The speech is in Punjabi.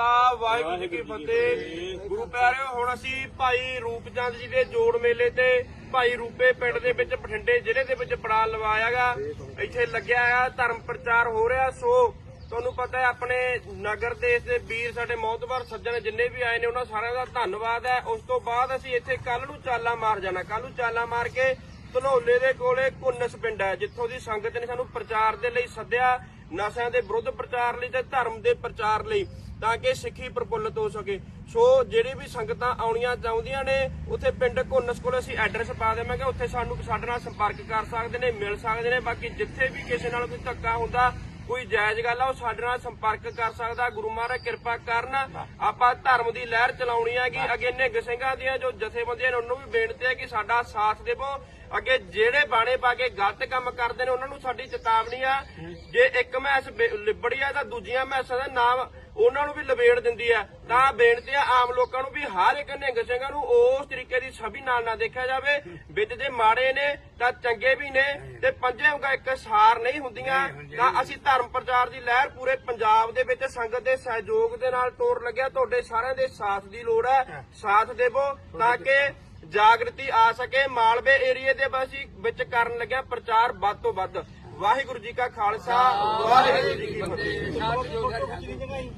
ਆ ਵਾਹਿਗੁਰੂ ਜੀ ਕੀ ਫਤਿਹ। ਗੁਰੂ ਪਿਆਰਿਓ, ਹੁਣ ਅਸੀਂ ਭਾਈ ਰੂਪਚੰਦ ਜੀ ਦੇ ਜੋੜ ਮੇਲੇ ਤੇ ਭਾਈ ਰੂਪੇ ਪਿੰਡ ਦੇ ਵਿੱਚ ਬਠਿੰਡੇ ਜ਼ਿਲ੍ਹੇ ਦੇ ਵਿੱਚ ਪੜਾ ਲਵਾਇਆਗਾ। ਇੱਥੇ ਲੱਗਿਆ ਆ, ਧਰਮ ਪ੍ਰਚਾਰ ਹੋ ਰਿਹਾ। ਸੋ, ਤੁਹਾਨੂੰ ਪਤਾ ਹੈ, ਆਪਣੇ ਨਗਰ ਦੇਸ਼ ਦੇ ਵੀਰ ਸਾਡੇ ਮੌਤਬਰ ਸੱਜਣ ਜਿੰਨੇ ਵੀ ਆਏ ਨੇ, ਉਹਨਾਂ ਸਾਰਿਆਂ ਦਾ ਧੰਨਵਾਦ ਹੈ। ਉਸ ਤੋਂ ਬਾਅਦ ਅਸੀਂ ਇੱਥੇ ਕੱਲ ਨੂੰ ਚਾਲਾ ਮਾਰ ਜਾਣਾ। ਕੱਲ ਨੂੰ ਚਾਲਾ ਮਾਰ ਕੇ ਧਨੌਲੇ ਦੇ ਕੋਲੇ ਕੁੰਨਸ ਪਿੰਡ ਹੈ, ਜਿੱਥੋਂ ਦੀ ਸੰਗਤ ਨੇ ਸਾਨੂੰ ਪ੍ਰਚਾਰ ਦੇ ਲਈ ਸੱਦਿਆ, ਨਸ਼ਿਆਂ ਦੇ ਵਿਰੁੱਧ ਪ੍ਰਚਾਰ ਲਈ ਤੇ ਧਰਮ ਦੇ ਪ੍ਰਚਾਰ ਲਈ। ਤਾਂ ਕਿ ਸਿੱਖੀ ਪ੍ਰਫੁੱਲਤ ਹੋ ਸਕੇ। ਸੋ ਜਿਹੜੀ ਵੀ ਸੰਗਤਾਂ ਆਉਣੀਆਂ ਚਾਹੁੰਦੀਆਂ ਨੇ, ਉੱਥੇ ਪਿੰਡ ਕੋਨਸ ਕੋਲ ਅਸੀਂ ਐਡਰੈਸ ਪਾ ਦੇਵਾਂਗੇ। ਉੱਥੇ ਸਾਨੂੰ ਸਾਡੇ ਨਾਲ ਸੰਪਰਕ ਕਰ ਸਕਦੇ ਨੇ, ਮਿਲ ਸਕਦੇ ਨੇ। ਬਾਕੀ ਜਿੱਥੇ ਵੀ ਕਿਸੇ ਨਾਲ ਕੋਈ ਧੱਕਾ ਹੁੰਦਾ, ਕੋਈ ਜਾਇਜ਼ ਗੱਲ ਆ, ਉਹ ਸਾਡੇ ਨਾਲ ਸੰਪਰਕ ਕਰ ਸਕਦਾ। ਗੁਰੂ ਮਹਾਰਾਜ ਕਿਰਪਾ ਕਰਨ, ਆਪਾਂ ਧਰਮ ਦੀ ਲਹਿਰ ਚਲਾਉਣੀ ਹੈਗੀ। ਅੱਗੇ ਨਿਹੰਗ ਸਿੰਘਾਂ ਦੀਆਂ ਜੋ ਜਥੇਬੰਦੀਆਂ ਨੇ, ਉਹਨਾਂ ਨੂੰ ਵੀ ਬੇਨਤੀ ਹੈ ਕਿ ਸਾਡਾ ਸਾਥ ਦੇਵੋ। ਅੱਗੇ ਜਿਹੜੇ ਬਾਣੇ ਪਾ ਕੇ ਗਲਤ ਕੰਮ ਕਰਦੇ ਨੇ, ਉਹਨਾਂ ਨੂੰ ਸਾਡੀ ਚੇਤਾਵਨੀ ਆ। ਜੇ ਇੱਕ ਮੈਸ ਲਿਬੜੀ ਆ ਤਾਂ ਦੂਜੀਆਂ ਮੈਸਾਂ ਦਾ ਨਾਮ ਉਹਨਾਂ ਨੂੰ ਵੀ ਲਬੇੜ ਦਿੰਦੀ ਆ ਤਾਂ ਬੇਨਤੀ ਆ ਆਮ ਲੋਕਾਂ ਨੂੰ ਵੀ ਹਰ ਇੱਕ ਨਿਹੰਗ ਸਿੰਘਾਂ ਨੂੰ ਉਸ ਤਰੀਕੇ ਦੀ ਛਵੀ ਨਾਲ ਨਾ ਦੇਖਿਆ ਜਾਵੇ। ਵਿੱਚ ਦੇ ਮਾੜੇ ਨੇ ਤਾਂ ਚੰਗੇ ਵੀ ਨੇ ਤੇ ਪੰਜੇ ਉਂਗਾਂ ਇੱਕ ਸਾਰ ਨਹੀਂ ਹੁੰਦੀਆਂ। ਤਾਂ ਅਸੀਂ ਧਰਮ ਪ੍ਰਚਾਰ ਦੀ ਲਹਿਰ ਪੂਰੇ ਪੰਜਾਬ ਦੇ ਵਿੱਚ ਸੰਗਤ ਦੇ ਸਹਿਯੋਗ ਦੇ ਨਾਲ ਤੋਰ ਲੱਗਿਆ। ਤੁਹਾਡੇ ਸਾਰਿਆਂ ਦੇ ਸਾਥ ਦੀ ਲੋੜ ਹੈ। ਸਾਥ ਦੇਵੋ ਤਾਂ ਕਿ ਜਾਗਰਤੀ ਆ ਸਕੇ। ਮਾਲਵੇ ਏਰੀਏ ਦੇ ਅਸੀਂ ਵਿੱਚ ਕਰਨ ਲੱਗਿਆ ਪ੍ਰਚਾਰ ਵੱਧ ਤੋਂ ਵੱਧ। ਵਾਹਿਗੁਰੂ ਜੀ ਕਾ ਖਾਲਸਾ ਵਾਹਿਗੁਰੂ ਜੀ ਕੀ ਫਤਿਹ।